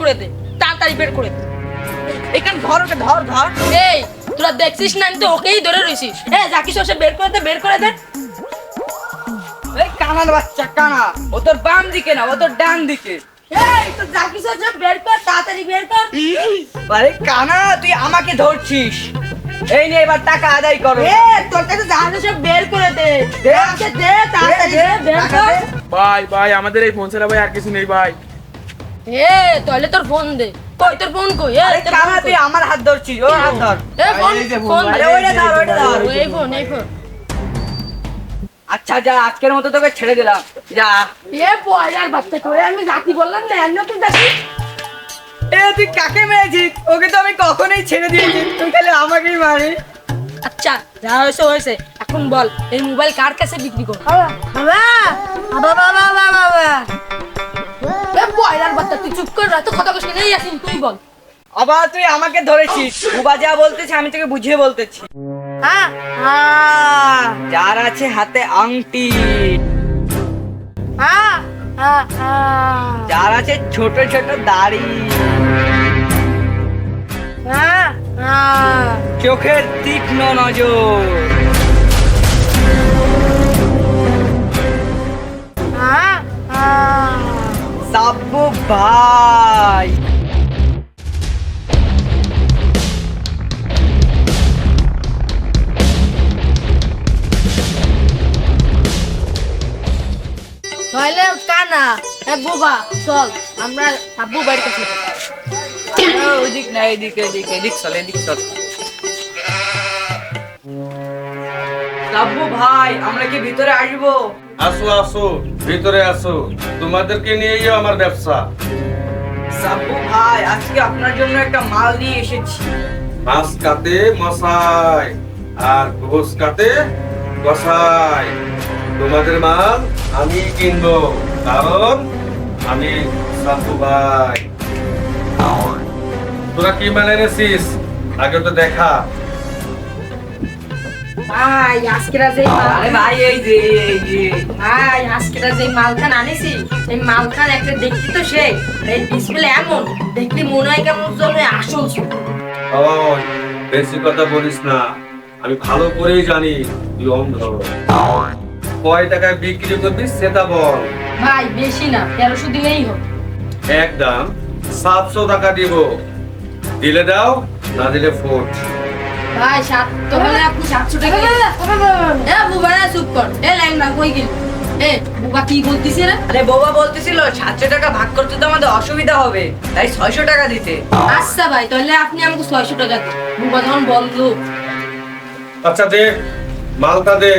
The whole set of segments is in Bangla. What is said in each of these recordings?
করে দে। তাড়াতাড়ি বের করে দে। এখান ধর ওকে ধর ধর। এই তোরা দেখছিস না আমি তো ওকেই ধরে রইছিস এ জাকিস ওসে বের করে দে বের করে দে। এই কানার বাচ্চা কানা ও তোর বাম দিকে না ও তোর ডান দিকে। এই তো বের কর তাড়াতাড়ি বের কর। আরে কানা তুই আমাকে ধরছিস। এই নে এবার টাকা আদায় করো। এ তোর কাছে সব বের করে দে। দে। দে তাড়াতাড়ি দে বের কর। ভাই ভাই আমাদের এই ফোন ছাড়া ভাই আর কিছু নেই ভাই। এ তাহলে তোর ফোন দে। কই তোর ফোন কই? এ আরে তুই আমার হাত ধরছিস ওর হাত ধর। এ ফোন ফোন, আরে ওইটা ধর ওইটা ধর। এই ফোন এই ফোন আচ্ছা যা আজকের মতো তোকে ছেড়ে দিলাম। যা। এ বাচ্চা করে আমি জাতি বললাম না এমন তুই জাতি এ তুই কাকে মেরেছিস? ওকে তো আমি কখনোই ছেড়ে দিয়েছি তুই খালি আমাকেই মারি আচ্ছা যা হয়েছে হয়েছে। এখন বল এই মোবাইল কার কাছে বিক্রি করব বাবা বাবা বাবা বাবা। পয়লার বাচ্চা তুই চুপ কর তো কথা কইছিস নেই আসিন তুই বল। আবার তুই আমাকে ধরেছিস। বুবা যা বলতেছে আমি তোকে বুঝিয়ে বলতেছি। হ্যাঁ। হ্যাঁ যার আছে হাতে আংটি। হ্যাঁ যার আছে ছোট ছোট দাড়ি। চোখের তীক্ষ্ণ নজর। ভাই তাহলে কানা এ বোবা চল আমরা আব্বু বাড়ির কাছে যাই। আহ, ওইদিক না এদিক এদিক এদিক চল এদিক চল। সাব্বু ভাই আমরা কি ভিতরে আসব? আসো আসো ভিতরে আসো। তোমাদেরকে নিয়েই আমার ব্যবসা। সাব্বু ভাই আজকে আপনার জন্য একটা মাল নিয়ে এসেছি। মাছ কাতে মশাই আর ঘোষ কাতে কষাই তোমাদের মাল আমি কিনবো কারণ আমি সাধু ভাই। তোরা কি মানে এনেছিস? আগে তো দেখা। ভাই আজকেরা যে আরে ভাই এই যে এই যে ভাই আজকেরা যে মালখান আনিছি এই মালখান একটা দেখতে তো সেই এই ডিসপ্লে এমন দেখলি মনে হয় কেমন যেন আসল ছিল। ওই বেশি কথা বলিস না। আমি ভালো করেই জানি তুই অন্ধ। কয় টাকায় বিক্রি করবি সেটা বল। ভাই বেশি না তেরোশো দিলেই হোক একদম সাতশো টাকা দিব। দিলে দাও না দিলে ফোট ভাই সাত তো হলে আপনি সাতশো টাকা এ বুবা এ চুপ কর। এ ল্যাংড়া কই গেলি? এ বুবা কি বলতিছে রে? আরে বৌবা বলতেছিল সাতশো টাকা ভাগ করতে তো আমাদের অসুবিধা হবে। তাই ছয়শো টাকা দিতে। আচ্ছা ভাই তাহলে আপনি আমাকে ছয়শো টাকা দিন। বুবা যখন আচ্ছা দে মালটা দে।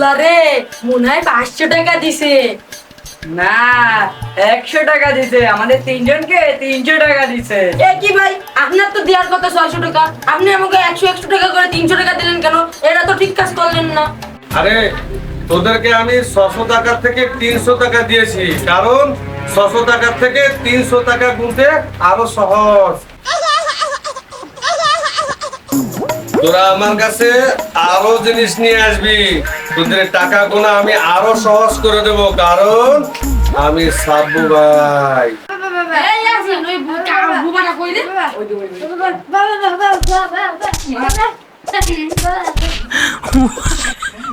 আল্লাহ রে মনে হয় পাঁচশো টাকা দিছে। না একশো টাকা দিছে। আমাদের তিনজনকে তিনশো টাকা দিছে। এ কি ভাই আপনার তো দেওয়ার কথা ছয়শো টাকা। আপনি আমাকে একশো একশো টাকা করে তিনশো টাকা দিলেন কেন? এটা তো ঠিক কাজ করলেন না। আরে তোদেরকে আমি ছশো টাকার থেকে তিনশো টাকা দিয়েছি। কারণ ছশো টাকার থেকে তিনশো টাকা গুনতে আরও সহজ। তোরা আমার কাছে আরও জিনিস নিয়ে আসবি। তোদের টাকা গোনা আমি আরও সহজ করে দেব কারণ আমি সাব্বু ভাই? বাবা